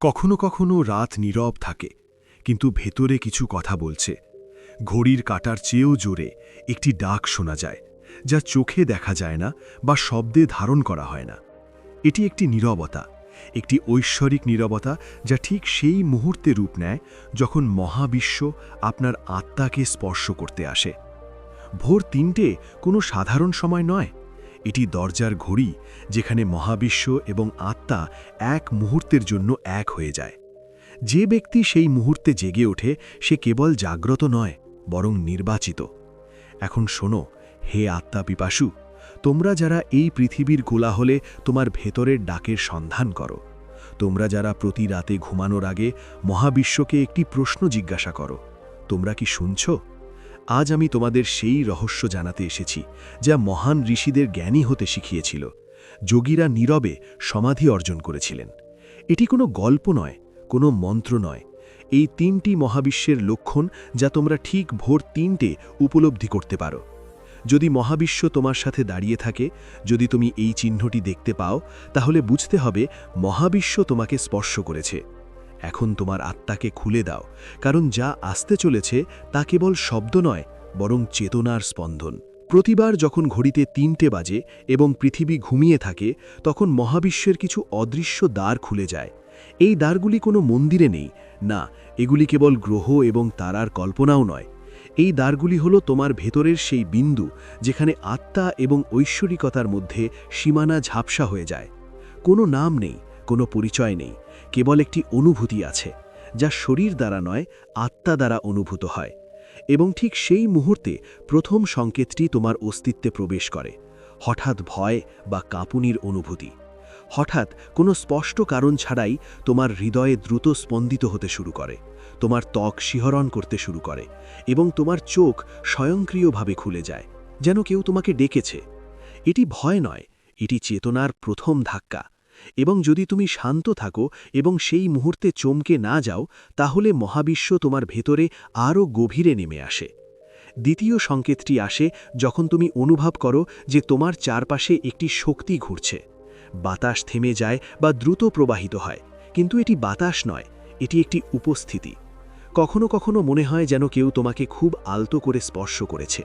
কখনো কখনো রাত নীরব থাকে, কিন্তু ভেতরে কিছু কথা বলছে। ঘড়ির কাটার চেয়েও জোরে একটি ডাক শোনা যায়, যা চোখে দেখা যায় না বা শব্দে ধারণ করা হয় না। এটি একটি নীরবতা, একটি ঐশ্বরিক নীরবতা যা ঠিক সেই মুহূর্তে রূপ নেয় যখন মহাবিশ্ব আপনার আত্মাকে স্পর্শ করতে আসে। ভোর তিনটে কোনো সাধারণ সময় নয় এটি দরজার ঘড়ি যেখানে মহাবিশ্ব এবং আত্মা এক মুহূর্তের জন্য এক হয়ে যায়। যে ব্যক্তি সেই মুহূর্তে জেগে ওঠে, সে কেবল জাগ্রত নয়, বরং নির্বাচিত। এখন শোনো, হে আত্মা পিপাসু, তোমরা যারা এই পৃথিবীর কোলাহলে তোমার ভেতরের ডাকের সন্ধান করো, তোমরা যারা প্রতি রাতে ঘুমানোর আগে মহাবিশ্বকে একটি প্রশ্ন জিজ্ঞাসা করো, তোমরা কি শুনছ? আজ আমি তোমাদের সেই রহস্য জানাতে এসেছি, যা মহান ঋষিদের জ্ঞানী হতে শিখিয়েছিল। যোগীরা নীরবে সমাধি অর্জন করেছিলেন। এটি কোনো গল্প নয়, কোনো মন্ত্র নয়। এই তিনটি মহাবিশ্বের লক্ষণ যা তোমরা ঠিক ভোর তিনটে উপলব্ধি করতে পারো। যদি মহাবিশ্ব তোমার সাথে দাঁড়িয়ে থাকে, যদি তুমি এই চিহ্নটি দেখতে পাও, তাহলে বুঝতে হবে মহাবিশ্ব তোমাকে স্পর্শ করেছে। এখন তোমার আত্মাকে খুলে দাও, কারণ যা আসতে চলেছে তা কেবল শব্দ নয়, বরং চেতনার স্পন্দন। প্রতিবার যখন ঘড়িতে তিনটে বাজে এবং পৃথিবী ঘুমিয়ে থাকে, তখন মহাবিশ্বের কিছু অদৃশ্য দ্বার খুলে যায়। এই দ্বারগুলি কোনো মন্দিরে নেই, না, এগুলি কেবল গ্রহ এবং তারার কল্পনাও নয়। এই দ্বারগুলি হল তোমার ভেতরের সেই বিন্দু, যেখানে আত্মা এবং ঐশ্বরিকতার মধ্যে সীমানা ঝাপসা হয়ে যায়। কোনো নাম নেই, কোনো পরিচয় নেই কেবল একটি অনুভূতি আছে, যা শরীর দ্বারা নয়, আত্মা দ্বারা অনুভূত হয়, এবং ঠিক সেই মুহূর্তে প্রথম সংকেতটি তোমার অস্তিত্বে প্রবেশ করে, হঠাৎ ভয় বা কাঁপুনির অনুভূতি। হঠাৎ কোনো স্পষ্ট কারণ ছাড়াই তোমার হৃদয়ে দ্রুত স্পন্দিত হতে শুরু করে, তোমার ত্বক শিহরণ করতে শুরু করে, এবং তোমার চোখ স্বয়ংক্রিয়ভাবে খুলে যায়, যেন কেউ তোমাকে ডেকেছে। এটি ভয় নয়, এটি চেতনার প্রথম ধাক্কা। এবং যদি তুমি শান্ত থাকো এবং সেই মুহূর্তে চমকে না যাও, তাহলে মহাবিশ্ব তোমার ভেতরে আরও গভীরে নেমে আসে। দ্বিতীয় সংকেতটি আসে যখন তুমি অনুভব করো যে তোমার চারপাশে একটি শক্তি ঘুরছে। বাতাস থেমে যায় বা দ্রুত প্রবাহিত হয়, কিন্তু এটি বাতাস নয়, এটি একটি উপস্থিতি। কখনো কখনো মনে হয় যেন কেউ তোমাকে খুব আলতো করে স্পর্শ করেছে।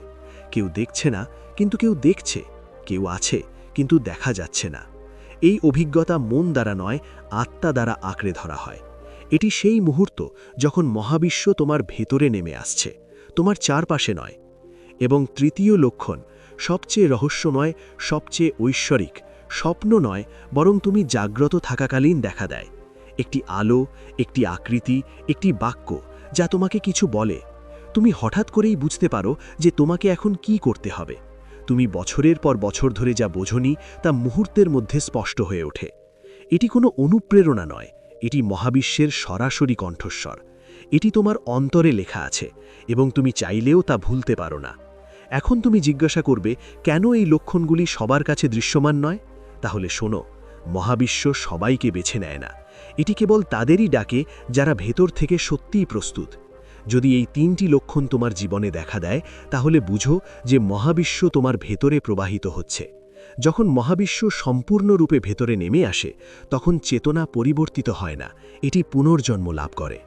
কেউ দেখছে না, কিন্তু কেউ দেখছে। কেউ আছে, কিন্তু দেখা যাচ্ছে না। এই অভিজ্ঞতা মন দ্বারা নয়, আত্মা দ্বারা আঁকড়ে ধরা হয়। এটি সেই মুহূর্ত যখন মহাবিশ্ব তোমার ভেতরে নেমে আসছে, তোমার চারপাশে নয়। এবং তৃতীয় লক্ষণ, সবচেয়ে রহস্যময়, সবচেয়ে ঐশ্বরিক, স্বপ্ন নয়, বরং তুমি জাগ্রত থাকাকালীন দেখা দেয়। একটি আলো, একটি আকৃতি, একটি বাক্য, যা তোমাকে কিছু বলে। তুমি হঠাৎ করেই বুঝতে পারো যে তোমাকে এখন কি করতে হবে। তুমি বছরের পর বছর ধরে যা বোঝনি তা মুহূর্তের মধ্যে স্পষ্ট হয়ে ওঠে। এটি কোনো অনুপ্রেরণা নয়, এটি মহাবিশ্বের সরাসরি কণ্ঠস্বর। এটি তোমার অন্তরে লেখা আছে এবং তুমি চাইলেও তা ভুলতে পারো না। এখন তুমি জিজ্ঞাসা করবে, কেন এই লক্ষণগুলি সবার কাছে দৃশ্যমান নয়? তাহলে শোনো, মহাবিশ্ব সবাইকে বেছে নেয় না। এটি কেবল তাদেরই ডাকে যারা ভেতর থেকে সত্যিই প্রস্তুত। যদি এই তিনটি লক্ষণ তোমার জীবনে দেখা দেয়, তাহলে বুঝো যে মহাবিশ্ব তোমার ভেতরে প্রবাহিত হচ্ছে। যখন মহাবিশ্ব সম্পূর্ণরূপে ভেতরে নেমে আসে, তখন চেতনা পরিবর্তিত হয় না, এটি পুনর্জন্ম লাভ করে।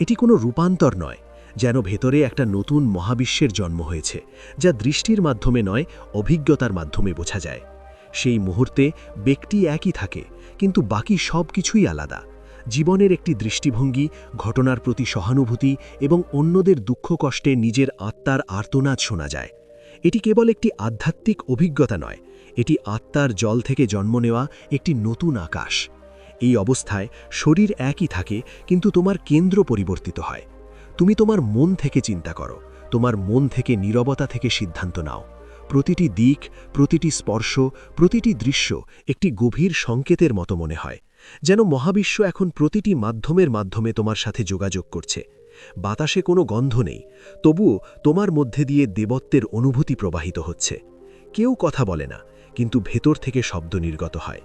এটি কোনো রূপান্তর নয়, যেন ভেতরে একটা নতুন মহাবিশ্বের জন্ম হয়েছে, যা দৃষ্টির মাধ্যমে নয়, অভিজ্ঞতার মাধ্যমে বোঝা যায়। সেই মুহূর্তে ব্যক্তি একই থাকে, কিন্তু বাকি সব কিছুই আলাদা। জীবনের একটি দৃষ্টিভঙ্গি, ঘটনার প্রতি সহানুভূতি এবং অন্যদের দুঃখ কষ্টে নিজের আত্মার আর্তনাদ শোনা যায়। এটি কেবল একটি আধ্যাত্মিক অভিজ্ঞতা নয়, এটি আত্মার জল থেকে জন্ম নেওয়া একটি নতুন আকাশ। এই অবস্থায় শরীর একই থাকে, কিন্তু তোমার কেন্দ্র পরিবর্তিত হয়। তুমি তোমার মন থেকে চিন্তা করো, তোমার মন থেকে নীরবতা থেকে সিদ্ধান্ত নাও। প্রতিটি দিক, প্রতিটি স্পর্শ, প্রতিটি দৃশ্য একটি গভীর সংকেতের মতো মনে হয়। যেন মহাবিশ্ব এখন প্রতিটি মাধ্যমের মাধ্যমে তোমার সাথে যোগাযোগ করছে। বাতাসে কোনো গন্ধ নেই, তবুও তোমার মধ্যে দিয়ে দেবত্বের অনুভূতি প্রবাহিত হচ্ছে। কেউ কথা বলে না, কিন্তু ভেতর থেকে শব্দ নির্গত হয়।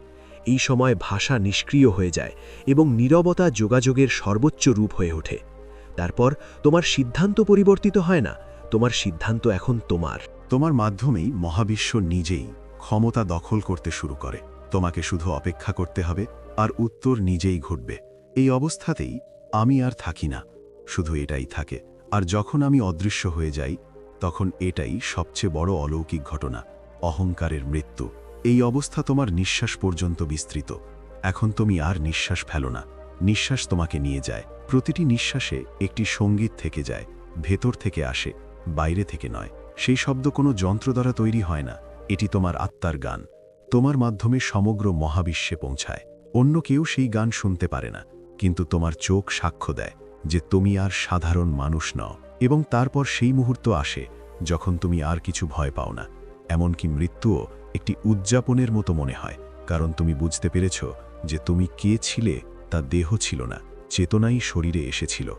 এই সময় ভাষা নিষ্ক্রিয় হয়ে যায় এবং নীরবতা যোগাযোগের সর্বোচ্চ রূপ হয়ে ওঠে। তারপর তোমার সিদ্ধান্ত পরিবর্তিত হয় না, তোমার সিদ্ধান্ত এখন তোমার। তোমার মাধ্যমেই মহাবিশ্ব নিজেই ক্ষমতা দখল করতে শুরু করে। তোমাকে শুধু অপেক্ষা করতে হবে আর উত্তর নিজেই ঘটবে। এই অবস্থাতেই আমি আর থাকি না, শুধু এটাই থাকে। আর যখন আমি অদৃশ্য হয়ে যাই, তখন এটাই সবচেয়ে বড় অলৌকিক ঘটনা, অহংকারের মৃত্যু। এই অবস্থা তোমার নিঃশ্বাস পর্যন্ত বিস্তৃত। এখন তুমি আর নিঃশ্বাস ফেলো না। নিঃশ্বাস তোমাকে নিয়ে যায়। প্রতিটি নিঃশ্বাসে একটি সংগীত থেকে যায়, ভেতর থেকে আসে, বাইরে থেকে নয়। সেই শব্দ কোনো যন্ত্র দ্বারা তৈরি হয় না। এটি তোমার আত্মার গান। তোমার মাধ্যমে সমগ্র মহাবিশ্বে পৌঁছায়। অন্য কেউ সেই গান শুনতে পারে না, কিন্তু তোমার চোখ সাক্ষ্য দেয় যে তুমি আর সাধারণ মানুষ নও। এবং তারপর সেই মুহূর্ত আসে যখন তুমি আর কিছু ভয় পাও না। এমনকি মৃত্যুও একটি উদযাপনের মতো মনে হয়, কারণ তুমি বুঝতে পেরেছ যে তুমি কে ছিলে তা দেহ ছিল না, চেতনাই শরীরে এসেছিল।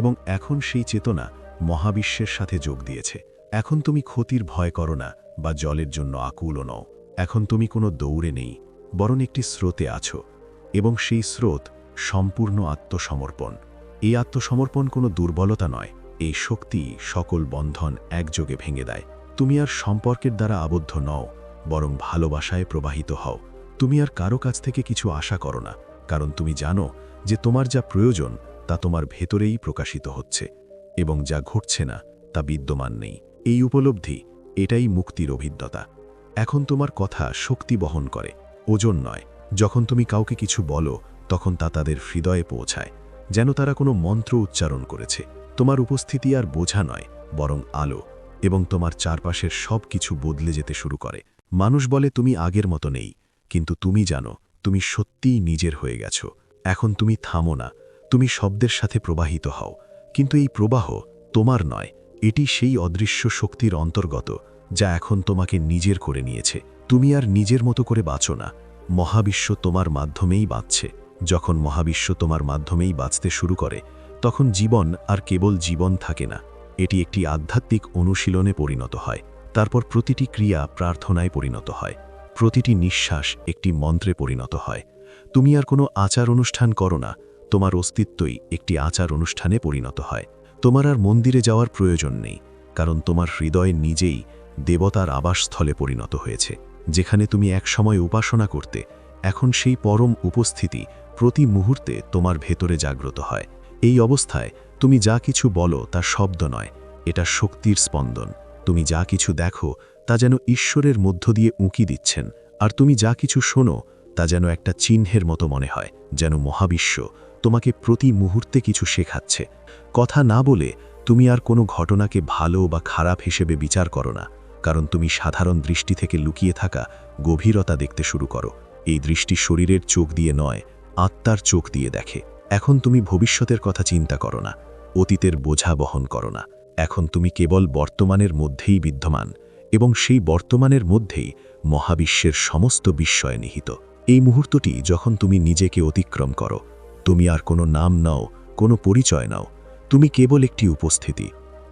এবং এখন সেই চেতনা মহাবিশ্বের সাথে যোগ দিয়েছে। এখন তুমি ক্ষতির ভয় করো না বা জলের জন্য আকুলও নও। এখন তুমি কোনো দৌড়ে নেই, বরং একটি স্রোতে আছো। এবং সেই স্রোত সম্পূর্ণ আত্মসমর্পণ। এই আত্মসমর্পণ কোনো দুর্বলতা নয়, এই শক্তি সকল বন্ধন একযোগে ভেঙে দেয়। তুমি আর সম্পর্কের দ্বারা আবদ্ধ নও, বরং ভালোবাসায় প্রবাহিত হও। তুমি আর কারও কাছ থেকে কিছু আশা করো না, কারণ তুমি জানো যে তোমার যা প্রয়োজন তা তোমার ভেতরেই প্রকাশিত হচ্ছে, এবং যা ঘটছে না তা বিদ্যমান নেই। এই উপলব্ধি, এটাই মুক্তির অভিজ্ঞতা। এখন তোমার কথা শক্তি বহন করে, ওজন নয়। যখন তুমি কাউকে কিছু বলো, তখন তা তাদের হৃদয়ে পৌঁছায়, যেন তারা কোনো মন্ত্র উচ্চারণ করেছে। তোমার উপস্থিতি আর বোঝা নয়, বরং আলো, এবং তোমার চারপাশের সব কিছু বদলে যেতে শুরু করে। মানুষ বলে, তুমি আগের মতো নেই, কিন্তু তুমি জানো, তুমি সত্যিই নিজের হয়ে গেছো। এখন তুমি থামো না, তুমি শব্দের সাথে প্রবাহিত হও। কিন্তু এই প্রবাহ তোমার নয়, এটি সেই অদৃশ্য শক্তির অন্তর্গত, যা এখন তোমাকে নিজের করে নিয়েছে। তুমি আর নিজের মতো করে বাঁচো না। মহাবিশ্ব তোমার মাধ্যমেই বাঁচছে। যখন মহাবিশ্ব তোমার মাধ্যমেই বাঁচতে শুরু করে, তখন জীবন আর কেবল জীবন থাকে না। এটি একটি আধ্যাত্মিক অনুশীলনে পরিণত হয়। তারপর প্রতিটি ক্রিয়া প্রার্থনায় পরিণত হয়। প্রতিটি নিঃশ্বাস একটি মন্ত্রে পরিণত হয়। তুমি আর কোনো আচার অনুষ্ঠান করো না। তোমার অস্তিত্বই একটি আচার অনুষ্ঠানে পরিণত হয়। তোমার আর মন্দিরে যাওয়ার প্রয়োজন নেই, কারণ তোমার হৃদয় নিজেই দেবতার আবাসস্থলে পরিণত হয়েছে। যেখানে তুমি একসময় উপাসনা করতে, এখন সেই পরম উপস্থিতি প্রতি মুহূর্তে তোমার ভেতরে জাগ্রত হয়। এই অবস্থায় তুমি যা কিছু বলো তা শব্দ নয়, এটা শক্তির স্পন্দন। তুমি যা কিছু দেখো তা যেন ঈশ্বরের মধ্য দিয়ে উঁকি দিচ্ছেন, আর তুমি যা কিছু শোনো তা যেন একটা চিহ্নের মতো মনে হয়, যেন মহাবিশ্ব তোমাকে প্রতি মুহূর্তে কিছু শেখাচ্ছে। কথা না বলে তুমি আর কোনো ঘটনাকে ভালো বা খারাপ হিসেবে বিচার করো না। কারণ তুমি সাধারণ দৃষ্টি থেকে লুকিয়ে থাকা গভীরতা দেখতে শুরু করো। এই দৃষ্টি শরীরের চোখ দিয়ে নয়, আত্মার চোখ দিয়ে দেখে। এখন তুমি ভবিষ্যতের কথা চিন্তা করো না, অতীতের বোঝা বহন করো না। এখন তুমি কেবল বর্তমানের মধ্যেই বিদ্যমান এবং সেই বর্তমানের মধ্যেই মহাবিশ্বের সমস্ত বিস্ময় নিহিত। এই মুহূর্তটি যখন তুমি নিজেকে অতিক্রম করো, তুমি আর কোনো নাম নাও, কোনো পরিচয় নাও, তুমি কেবল একটি উপস্থিতি।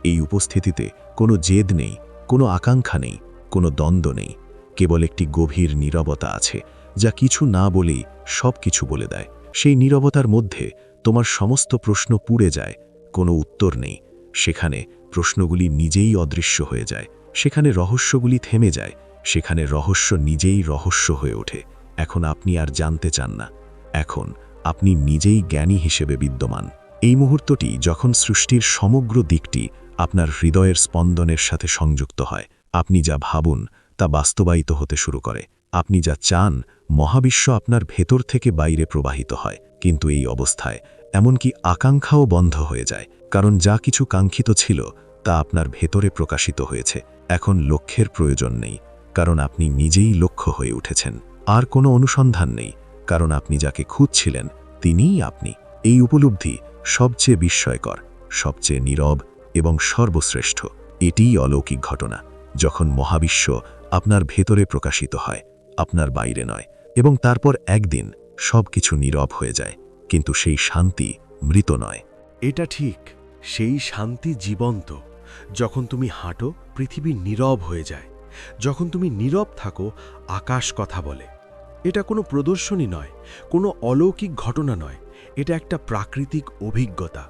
এই উপস্থিতিতে কোনো জেদ নেই কোনো আকাঙ্ক্ষা নেই, কোনো দ্বন্দ্ব নেই, কেবল একটি গভীর নীরবতা আছে, যা কিছু না বলেই সব কিছু বলে দেয়। সেই নীরবতার মধ্যে তোমার সমস্ত প্রশ্ন পুড়ে যায়, কোনো উত্তর নেই। সেখানে প্রশ্নগুলি নিজেই অদৃশ্য হয়ে যায়, সেখানে রহস্যগুলি থেমে যায়, সেখানে রহস্য নিজেই রহস্য হয়ে ওঠে। এখন আপনি আর জানতে চান না। এখন আপনি নিজেই জ্ঞানী হিসেবে বিদ্যমান। এই মুহূর্তটি যখন সৃষ্টির সমগ্র দিকটি আপনার হৃদয়ের স্পন্দনের সাথে সংযুক্ত হয়। আপনি যা ভাবুন, তা বাস্তবায়িত হতে শুরু করে। আপনি যা চান, মহাবিশ্ব আপনার ভেতর থেকে বাইরে প্রবাহিত হয়। কিন্তু এই অবস্থায় এমনকি আকাঙ্ক্ষাও বন্ধ হয়ে যায়। কারণ যা কিছু কাঙ্ক্ষিত ছিল, তা আপনার ভেতরে প্রকাশিত হয়েছে। এখন লক্ষ্যের প্রয়োজন নেই, কারণ আপনি নিজেই লক্ষ্য হয়ে উঠেছেন। আর কোনো অনুসন্ধান নেই, কারণ আপনি যাকে খুঁজছিলেন, তিনিই আপনি। এই উপলব্ধি সবচেয়ে বিস্ময়কর, সবচেয়ে নীরব এবং সর্বশ্রেষ্ঠ, এটিই অলৌকিক ঘটনা, যখন মহাবিশ্ব আপনার ভেতরে প্রকাশিত হয়, আপনার বাইরে নয়, এবং তারপর একদিন সব কিছু নীরব হয়ে যায়, কিন্তু সেই শান্তি মৃত নয়। এটা ঠিক, সেই শান্তি জীবন্ত, যখন তুমি হাঁটো, পৃথিবী নীরব হয়ে যায়, যখন তুমি নীরব থাকো, আকাশ কথা বলে। এটা কোনো প্রদর্শনী নয়, কোনো অলৌকিক ঘটনা নয়, এটা একটা প্রাকৃতিক অভিজ্ঞতা,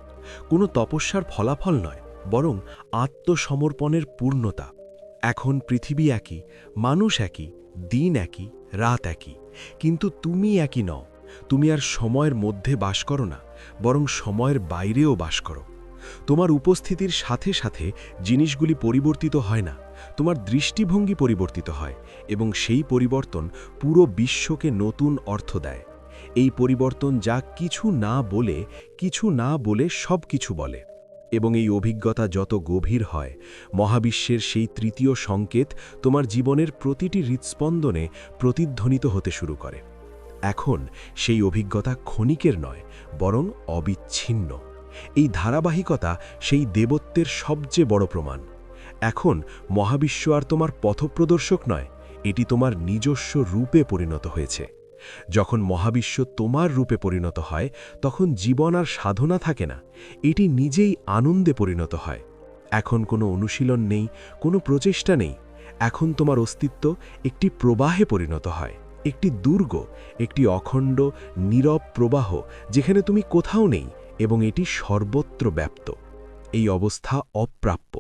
কোনো তপস্যার ফলাফল নয় বরং আত্মসমর্পণের পূর্ণতা। এখন পৃথিবী একই, মানুষ একই, দিন একই, রাত একই। কিন্তু তুমি একই নও। তুমি আর সময়ের মধ্যে বাস করো না, বরং সময়ের বাইরেও বাস করো। তোমার উপস্থিতির সাথে সাথে জিনিসগুলি পরিবর্তিত হয় না, তোমার দৃষ্টিভঙ্গি পরিবর্তিত হয় এবং সেই পরিবর্তন পুরো বিশ্বকে নতুন অর্থ দেয়। এই পরিবর্তন যা কিছু না বলে, কিছু না বলে সব কিছু বলে। এবং এই অভিজ্ঞতা যত গভীর হয়, মহাবিশ্বের সেই তৃতীয় সংকেত তোমার জীবনের প্রতিটি হৃৎস্পন্দনে প্রতিধ্বনিত হতে শুরু করে। এখন সেই অভিজ্ঞতা ক্ষণিকের নয়, বরং অবিচ্ছিন্ন। এই ধারাবাহিকতা সেই দেবত্বের সবচেয়ে বড় প্রমাণ। এখন মহাবিশ্ব আর তোমার পথপ্রদর্শক নয়, এটি তোমার নিজস্ব রূপে পরিণত হয়েছে। যখন মহাবিশ্ব তোমার রূপে পরিণত হয়, তখন জীবন আর সাধনা থাকে না। এটি নিজেই আনন্দে পরিণত হয়। এখন কোনো অনুশীলন নেই, কোনো প্রচেষ্টা নেই। এখন তোমার অস্তিত্ব একটি প্রবাহে পরিণত হয়, একটি দুর্গ, একটি অখণ্ড, নীরব প্রবাহ, যেখানে তুমি কোথাও নেই এবং এটি সর্বত্র ব্যাপ্ত। এই অবস্থা অপ্রাপ্য।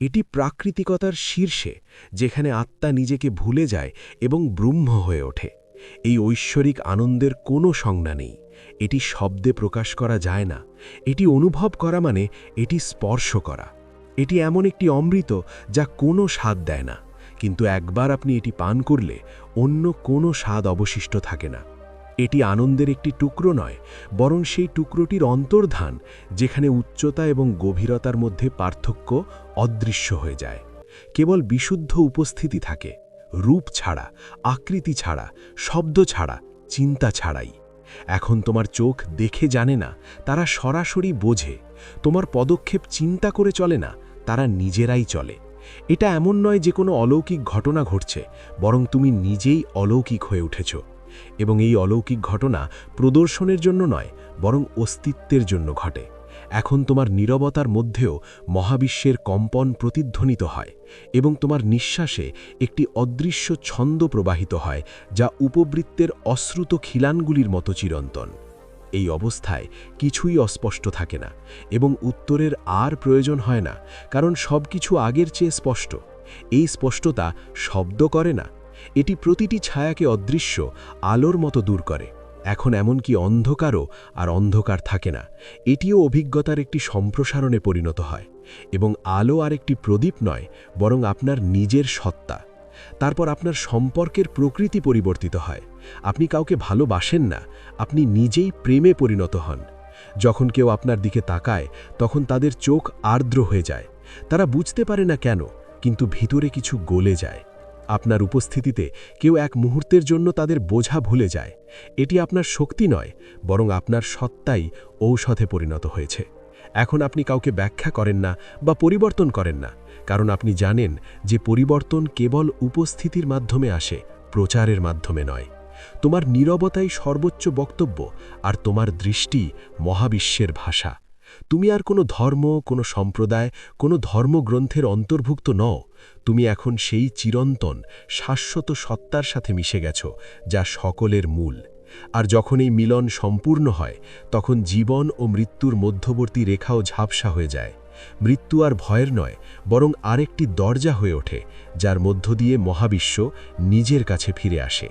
এটি প্রাকৃতিকতার শীর্ষে, যেখানে আত্মা নিজেকে ভুলে যায় এবং ব্রহ্ম হয়ে ওঠে। এই ঐশ্বরিক আনন্দের কোনো সংজ্ঞা নেই। এটি শব্দে প্রকাশ করা যায় না। এটি অনুভব করা মানে এটি স্পর্শ করা। এটি এমন একটি অমৃত যা কোনো স্বাদ দেয় না। কিন্তু একবার আপনি এটি পান করলে অন্য কোনো স্বাদ অবশিষ্ট থাকে না। এটি আনন্দের একটি টুকরো নয়, বরং সেই টুকরোটির অন্তর্ধান, যেখানে উচ্চতা এবং গভীরতার মধ্যে পার্থক্য অদৃশ্য হয়ে যায়। কেবল বিশুদ্ধ উপস্থিতি থাকে। রূপ ছাড়া, আকৃতি ছাড়া, শব্দ ছাড়া, চিন্তা ছাড়াই। এখন তোমার চোখ দেখে জানে না, তারা সরাসরি বোঝে। তোমার পদক্ষেপ চিন্তা করে চলে না, তারা নিজেরাই চলে। এটা এমন নয় যে কোনো অলৌকিক ঘটনা ঘটছে, বরং তুমি নিজেই অলৌকিক হয়ে উঠেছ। এবং এই অলৌকিক ঘটনা প্রদর্শনের জন্য নয়, বরং অস্তিত্বের জন্য ঘটে। এখন তোমার নীরবতার মধ্যেও মহাবিশ্বের কম্পন প্রতিধ্বনিত হয় এবং তোমার নিঃশ্বাসে একটি অদৃশ্য ছন্দ প্রবাহিত হয় যা উপবৃত্তের অশ্রুত খিলানগুলির মতো চিরন্তন। এই অবস্থায় কিছুই অস্পষ্ট থাকে না এবং উত্তরের আর প্রয়োজন হয় না, কারণ সব কিছু আগের চেয়ে স্পষ্ট। এই স্পষ্টতা শব্দ করে না, এটি প্রতিটি ছায়াকে অদৃশ্য, আলোর মতো দূর করে। এখন এমনকি অন্ধকারও আর অন্ধকার থাকে না। এটিও অভিজ্ঞতার একটি সম্প্রসারণে পরিণত হয় এবং আলো আর একটি প্রদীপ নয়, বরং আপনার নিজের সত্তা। তারপর আপনার সম্পর্কের প্রকৃতি পরিবর্তিত হয়। আপনি কাউকে ভালোবাসেন না, আপনি নিজেই প্রেমে পরিণত হন। যখন কেউ আপনার দিকে তাকায়, তখন তাদের চোখ আর্দ্র হয়ে যায়। তারা বুঝতে পারে না কেন, কিন্তু ভিতরে কিছু গলে যায়। আপনার উপস্থিতিতে কেউ এক মুহূর্তের জন্য তাদের বোঝা ভুলে যায়। এটি আপনার শক্তি নয়, বরং আপনার সত্তাই ঔষধে পরিণত হয়েছে। এখন আপনি কাউকে ব্যাখ্যা করেন না বা পরিবর্তন করেন না, কারণ আপনি জানেন যে পরিবর্তন কেবল উপস্থিতির মাধ্যমে আসে, প্রচারের মাধ্যমে নয়। তোমার নীরবতাই সর্বোচ্চ বক্তব্য আর তোমার দৃষ্টি মহাবিশ্বের ভাষা। তুমি আর কোনো ধর্ম, কোনো সম্প্রদায়, কোনো ধর্মগ্রন্থের অন্তর্ভুক্ত নও। তুমি এখন সেই চিরন্তন, শাশ্বত সত্তার সাথে মিশে গেছ, যা সকলের মূল। আর যখন এই মিলন সম্পূর্ণ হয়, তখন জীবন ও মৃত্যুর মধ্যবর্তী রেখাও ঝাপসা হয়ে যায়। মৃত্যু আর ভয়ের নয়, বরং আরেকটি দরজা হয়ে ওঠে, যার মধ্য দিয়ে মহাবিশ্ব নিজের কাছে ফিরে আসে।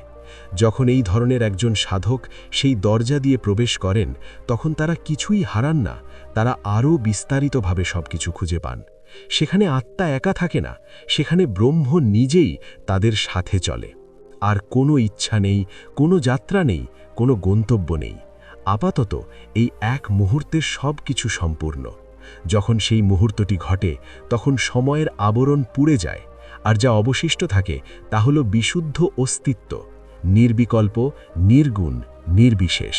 যখন এই ধরনের একজন সাধক সেই দরজা দিয়ে প্রবেশ করেন, তখন তারা কিছুই হারান না তারা আরও বিস্তারিতভাবে সবকিছু খুঁজে পান। সেখানে আত্মা একা থাকে না, সেখানে ব্রহ্ম নিজেই তাদের সাথে চলে। আর কোনো ইচ্ছা নেই, কোনো যাত্রা নেই, কোনো গন্তব্য নেই। আপাতত এই এক মুহূর্তের সব কিছু সম্পূর্ণ। যখন সেই মুহূর্তটি ঘটে, তখন সময়ের আবরণ পুড়ে যায়। আর যা অবশিষ্ট থাকে, তা হল বিশুদ্ধ অস্তিত্ব, নির্বিকল্প, নির্গুণ, নির্বিশেষ।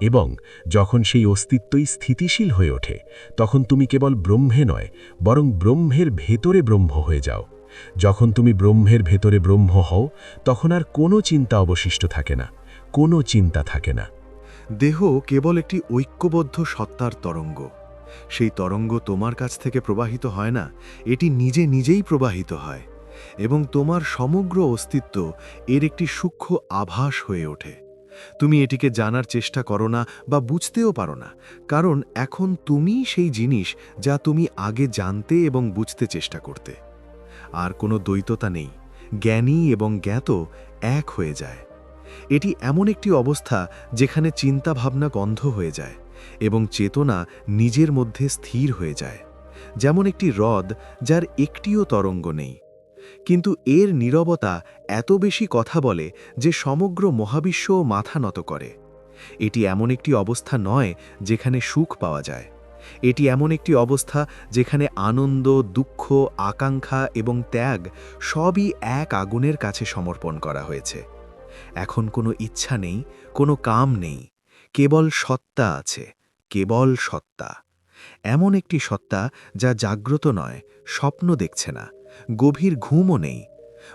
এবং যখন সেই অস্তিত্বই স্থিতিশীল হয়ে ওঠে, তখন তুমি কেবল ব্রহ্মে নয়, বরং ব্রহ্মের ভেতরে ব্রহ্ম হয়ে যাও। যখন তুমি ব্রহ্মের ভেতরে ব্রহ্ম হও, তখন আর কোনো চিন্তা অবশিষ্ট থাকে না, কোনো চিন্তা থাকে না। দেহ কেবল একটি ঐক্যবদ্ধ সত্তার তরঙ্গ। সেই তরঙ্গ তোমার কাছ থেকে প্রবাহিত হয় না, এটি নিজে নিজেই প্রবাহিত হয়, এবং তোমার সমগ্র অস্তিত্ব এর একটি সূক্ষ্ম আভাস হয়ে ওঠে। তুমি এটিকে জানার চেষ্টা করো না বা বুঝতেও পারো না, কারণ এখন তুমি সেই জিনিস যা তুমি আগে জানতে এবং বুঝতে চেষ্টা করতে। আর কোনো দ্বৈততা নেই, জ্ঞানী এবং জ্ঞাত এক হয়ে যায়। এটি এমন একটি অবস্থা যেখানে চিন্তাভাবনা গন্ধ হয়ে যায় এবং চেতনা নিজের মধ্যে স্থির হয়ে যায়, যেমন একটি হ্রদ যার একটিও তরঙ্গ নেই। কিন্তু এর নীরবতা এত বেশি কথা বলে যে সমগ্র মহাবিশ্বও মাথা নত করে। এটি এমন একটি অবস্থা নয় যেখানে সুখ পাওয়া যায়। এটি এমন একটি অবস্থা যেখানে আনন্দ, দুঃখ, আকাঙ্ক্ষা এবং ত্যাগ সবই এক আগুনের কাছে সমর্পণ করা হয়েছে। এখন কোনো ইচ্ছা নেই, কোনো কাম নেই। কেবল সত্তা আছে, কেবল সত্তা। এমন একটি সত্তা যা জাগ্রত নয়, স্বপ্ন দেখছে না। গভীর ঘুমও নেই,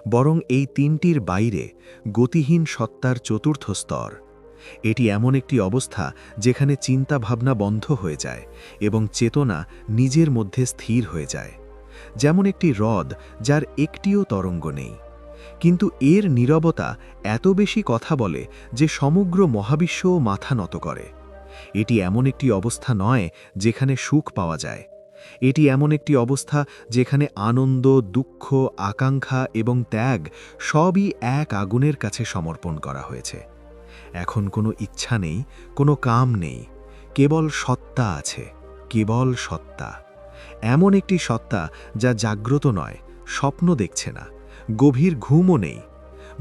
বরং এই তিনটির বাইরে গতিহীন সত্তার চতুর্থ স্তর। এটি এমন একটি অবস্থা যেখানে চিন্তা ভাবনা বন্ধ হয়ে যায় এবং চেতনা নিজের মধ্যে স্থির হয়ে যায়, যেমন একটি হ্রদ যার একটিও তরঙ্গ নেই। কিন্তু এর নীরবতা এত বেশি কথা বলে যে সমগ্র মহাবিশ্বও মাথা নত করে। এটি এমন একটি অবস্থা নয় যেখানে সুখ পাওয়া যায় এটি এমন একটি অবস্থা যেখানে আনন্দ, দুঃখ, আকাঙ্ক্ষা এবং ত্যাগ সবই এক আগুনের কাছে সমর্পণ করা হয়েছে। এখন কোনো ইচ্ছা নেই, কোনো কাম নেই, কেবল সত্তা আছে, কেবল সত্তা। এমন একটি সত্তা যা জাগ্রত নয়, স্বপ্ন দেখছে না, গভীর ঘুমও নেই,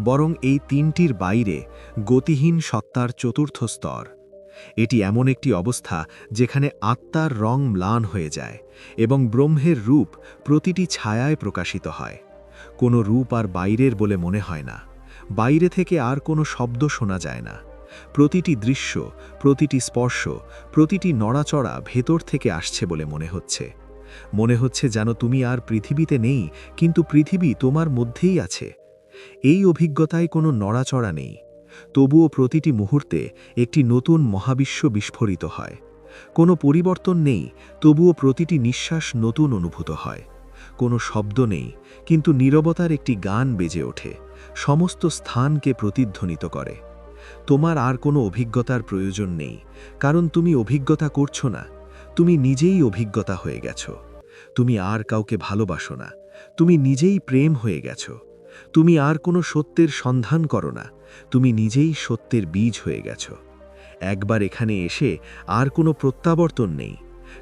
বরং এই তিনটির বাইরে গতিহীন সত্তার চতুর্থ স্তর। এটি এমন একটি অবস্থা যেখানে আত্মার রং ম্লান হয়ে যায় এবং ব্রহ্মের রূপ প্রতিটি ছায়ায় প্রকাশিত হয়। কোনো রূপ আর বাইরের বলে মনে হয় না। বাইরে থেকে আর কোনো শব্দ শোনা যায় না। প্রতিটি দৃশ্য, প্রতিটি স্পর্শ, প্রতিটি নড়াচড়া ভেতর থেকে আসছে বলে মনে হচ্ছে। মনে হচ্ছে যেন তুমি আর পৃথিবীতে নেই, কিন্তু পৃথিবী তোমার মধ্যেই আছে। এই অভিজ্ঞতায় কোনো নড়াচড়া নেই। তবুও প্রতিটি মুহূর্তে একটি নতুন মহাবিশ্ব বিস্ফোরিত হয়। কোনো পরিবর্তন নেই, তবুও প্রতিটি নিঃশ্বাস নতুন অনুভূত হয়। কোনো শব্দ নেই, কিন্তু নীরবতার একটি গান বেজে ওঠে, সমস্ত স্থানকে প্রতিধ্বনিত করে। তোমার আর কোনো অভিজ্ঞতার প্রয়োজন নেই, কারণ তুমি অভিজ্ঞতা করছ না, তুমি নিজেই অভিজ্ঞতা হয়ে গেছো। তুমি আর কাউকে ভালোবাসো না, তুমি নিজেই প্রেম হয়ে গেছো। তুমি আর কোনো সত্যের সন্ধান করো না তুমি নিজেই সত্যের বীজ হয়ে গেছ। একবার এখানে এসে আর কোনো প্রত্যাবর্তন নেই,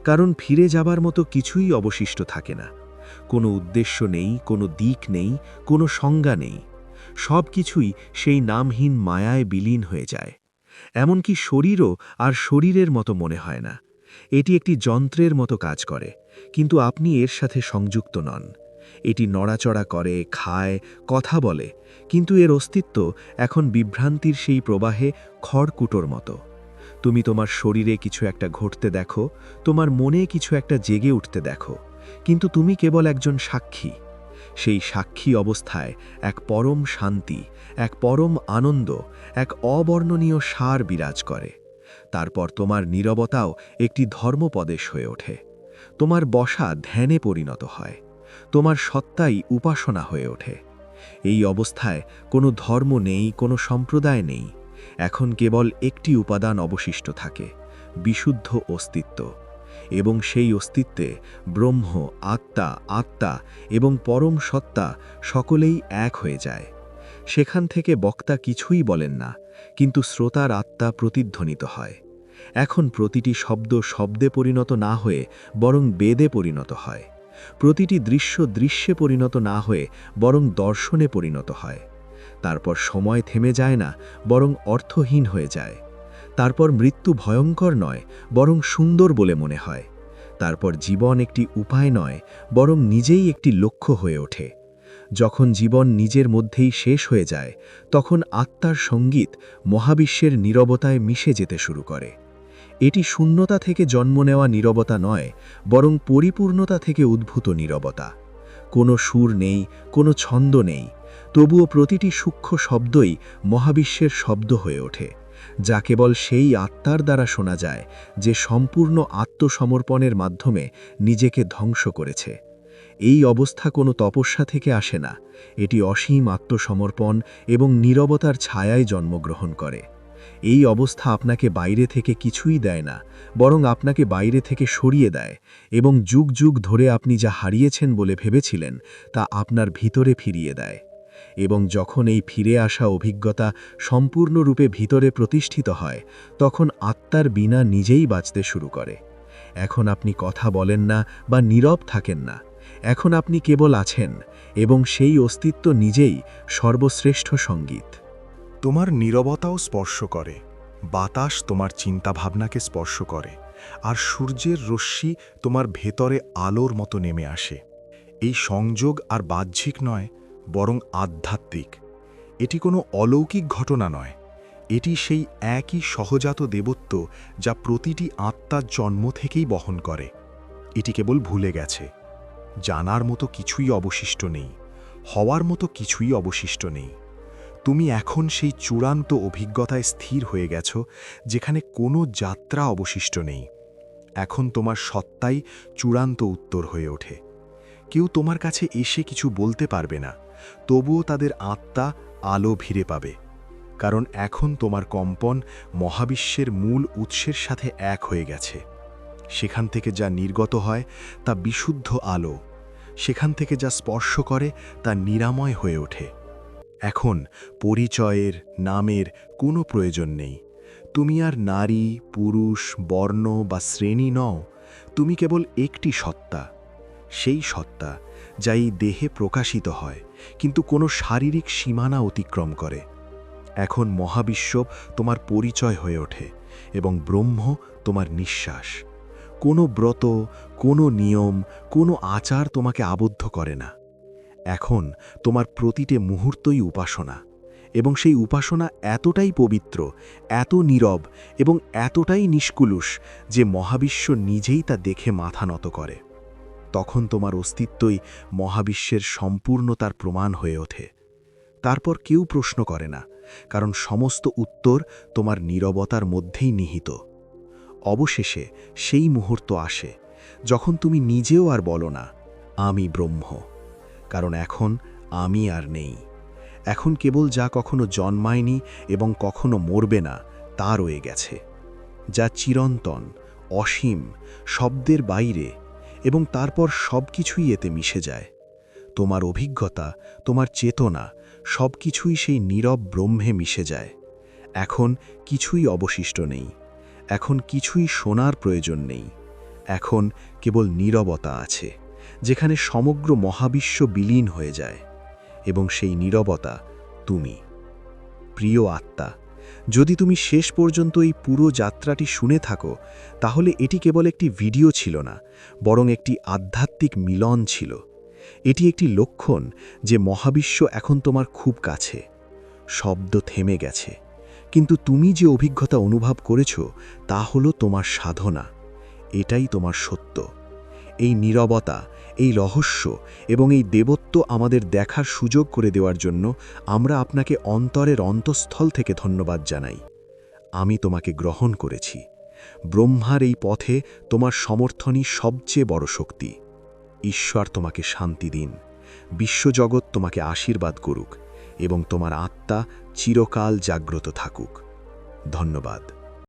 কারণ ফিরে যাবার মতো কিছুই অবশিষ্ট থাকে না। কোনো উদ্দেশ্য নেই, কোনো দিক নেই, কোনো সংজ্ঞা নেই। সব কিছুই সেই নামহীন মায়ায় বিলীন হয়ে যায়। এমনকি শরীরও আর শরীরের মতো মনে হয় না। এটি একটি যন্ত্রের মতো কাজ করে, কিন্তু আপনি এর সাথে সংযুক্ত নন। এটি নড়াচড়া করে, খায়, কথা বলে, কিন্তু এর অস্তিত্ব এখন বিভ্রান্তির সেই প্রবাহে খড়কুটোর মতো। তুমি তোমার শরীরে কিছু একটা ঘটতে দেখো, তোমার মনে কিছু একটা জেগে উঠতে দেখো, কিন্তু তুমি কেবল একজন সাক্ষী। সেই সাক্ষী অবস্থায় এক পরম শান্তি, এক পরম আনন্দ, এক অবর্ণনীয় সার বিরাজ করে। তারপর তোমার নীরবতাও একটি ধর্মপদেশ হয়ে ওঠে। তোমার বসা ধ্যানে পরিণত হয়। তোমার সত্তাই উপাসনা হয়ে ওঠে। এই অবস্থায় কোনো ধর্ম নেই, কোনো সম্প্রদায় নেই। এখন কেবল একটি উপাদান অবশিষ্ট থাকে, বিশুদ্ধ অস্তিত্ব। এবং সেই অস্তিত্বে ব্রহ্ম, আত্মা আত্মা এবং পরম সত্তা সকলেই এক হয়ে যায়। সেখান থেকে বক্তা কিছুই বলেন না, কিন্তু শ্রোতার আত্মা প্রতিধ্বনিত হয়। এখন প্রতিটি শব্দ শব্দে পরিণত না হয়ে বরং বেদে পরিণত হয়। প্রতিটি দৃশ্য দৃশ্যে পরিণত না হয়ে বরং দর্শনে পরিণত হয়। তারপর সময় থেমে যায় না, বরং অর্থহীন হয়ে যায়। তারপর মৃত্যু ভয়ঙ্কর নয়, বরং সুন্দর বলে মনে হয়। তারপর জীবন একটি উপায় নয়, বরং নিজেই একটি লক্ষ্য হয়ে ওঠে। যখন জীবন নিজের মধ্যেই শেষ হয়ে যায়, তখন আত্মার সংগীত মহাবিশ্বের নীরবতায় মিশে যেতে শুরু করে। এটি শূন্যতা থেকে জন্ম নেওয়া নীরবতা নয়, বরং পরিপূর্ণতা থেকে উদ্ভূত নীরবতা। কোনো সুর নেই, কোনো ছন্দ নেই, তবুও প্রতিটি সূক্ষ্ম শব্দই মহাবিশ্বের শব্দ হয়ে ওঠে, যা কেবল সেই আত্মার দ্বারা শোনা যায়, যে সম্পূর্ণ আত্মসমর্পণের মাধ্যমে নিজেকে ধ্বংস করেছে। এই অবস্থা কোনো তপস্যা থেকে আসে না, এটি অসীম আত্মসমর্পণ এবং নীরবতার ছায়ায় জন্মগ্রহণ করে। এই অবস্থা আপনাকে বাইরে থেকে কিছুই দেয় না, বরং আপনাকে বাইরে থেকে সরিয়ে দেয় এবং যুগ যুগ ধরে আপনি যা হারিয়েছেন বলে ভেবেছিলেন তা আপনার ভিতরে ফিরিয়ে দেয় এবং যখন এই ফিরে আসা অভিজ্ঞতা সম্পূর্ণরূপে ভিতরে প্রতিষ্ঠিত হয়, তখন আত্মার বিনা নিজেই বাঁচতে শুরু করে। এখন আপনি কথা বলেন না বা নীরব থাকেন না, এখন আপনি কেবল আছেন এবং সেই অস্তিত্ব নিজেই সর্বশ্রেষ্ঠ সংগীত। তোমার নীরবতাও স্পর্শ করে, বাতাস তোমার চিন্তাভাবনাকে স্পর্শ করে, আর সূর্যের রশ্মি তোমার ভেতরে আলোর মতো নেমে আসে। এই সংযোগ আর বাহ্যিক নয়, বরং আধ্যাত্মিক। এটি কোনো অলৌকিক ঘটনা নয়। এটি সেই একই সহজাত দেবত্ব যা প্রতিটি আত্মার জন্ম থেকেই বহন করে। এটি কেবল ভুলে গেছে। জানার মতো কিছুই অবশিষ্ট নেই। হওয়ার মতো কিছুই অবশিষ্ট নেই। তুমি এখন সেই চূড়ান্ত অভিজ্ঞতায় স্থির হয়ে গেছ, যেখানে কোনো যাত্রা অবশিষ্ট নেই। এখন তোমার সত্তাই চূড়ান্ত উত্তর হয়ে ওঠে। কেউ তোমার কাছে এসে কিছু বলতে পারবে না, তবুও তাদের আত্মা আলো ভিড়ে পাবে। কারণ এখন তোমার কম্পন মহাবিশ্বের মূল উৎসের সাথে এক হয়ে গেছে। সেখান থেকে যা নির্গত হয় তা বিশুদ্ধ আলো। সেখান থেকে যা স্পর্শ করে তা নিরাময় হয়ে ওঠে। এখন পরিচয়ের নামের কোনো প্রয়োজন নেই। তুমি আর নারী, পুরুষ, বর্ণ বা শ্রেণি নও, তুমি কেবল একটি সত্তা। সেই সত্তা যা এই দেহে প্রকাশিত হয়, কিন্তু কোনো শারীরিক সীমানা অতিক্রম করে। এখন মহাবিশ্ব তোমার পরিচয় হয়ে ওঠে এবং ব্রহ্ম তোমার নিঃশ্বাস। কোনো ব্রত, কোনো নিয়ম, কোনো আচার তোমাকে আবদ্ধ করে না। এখন তোমার প্রতিটি মুহূর্তই উপাসনা। এবং সেই উপাসনা এতটাই পবিত্র, এত নীরব এবং এতটাই নিষ্কুলুষ যে মহাবিশ্ব নিজেই তা দেখে মাথা নত করে। তখন তোমার অস্তিত্বই মহাবিশ্বের সম্পূর্ণতার প্রমাণ হয়ে ওঠে। তারপর কেউ প্রশ্ন করে না, কারণ সমস্ত উত্তর তোমার নীরবতার মধ্যেই নিহিত। অবশেষে সেই মুহূর্ত আসে, যখন তুমি নিজেও আর বলো না, আমি ব্রহ্ম। কারণ এখন আমি আর নেই। এখন কেবল যা কখনো জন্মায়নি এবং কখনো মরবে না, তা রয়ে গেছে, যা চিরন্তন, অসীম, শব্দের বাইরে এবং তারপর সব কিছুই এতে মিশে যায়। তোমার অভিজ্ঞতা, তোমার চেতনা সব কিছুই সেই নীরব ব্রহ্মে মিশে যায়। এখন কিছুই অবশিষ্ট নেই, এখন কিছুই শোনার প্রয়োজন নেই, এখন কেবল নীরবতা আছে। যেখানে সমগ্র মহাবিশ্ব বিলীন হয়ে যায়, এবং সেই নীরবতা তুমি। প্রিয় আত্মা, যদি তুমি শেষ পর্যন্ত এই পুরো যাত্রাটি শুনে থাকো, তাহলে এটি কেবল একটি ভিডিও ছিল না, বরং একটি আধ্যাত্মিক মিলন ছিল। এটি একটি লক্ষণ যে মহাবিশ্ব এখন তোমার খুব কাছে। শব্দ থেমে গেছে, কিন্তু তুমি যে অভিজ্ঞতা অনুভব করেছ, তা হলো তোমার সাধনা। এটাই তোমার সত্য। এই নীরবতা এই রহস্য এবং এই দেবত্ব আমাদের দেখার সুযোগ করে দেওয়ার জন্য আমরা আপনাকে অন্তরের অন্তঃস্থল থেকে ধন্যবাদ জানাই। আমি তোমাকে গ্রহণ করেছি। ব্রহ্মার এই পথে তোমার সমর্থনই সবচেয়ে বড় শক্তি। ঈশ্বর তোমাকে শান্তি দিন। বিশ্বজগৎ তোমাকে আশীর্বাদ করুক এবং তোমার আত্মা চিরকাল জাগ্রত থাকুক। ধন্যবাদ।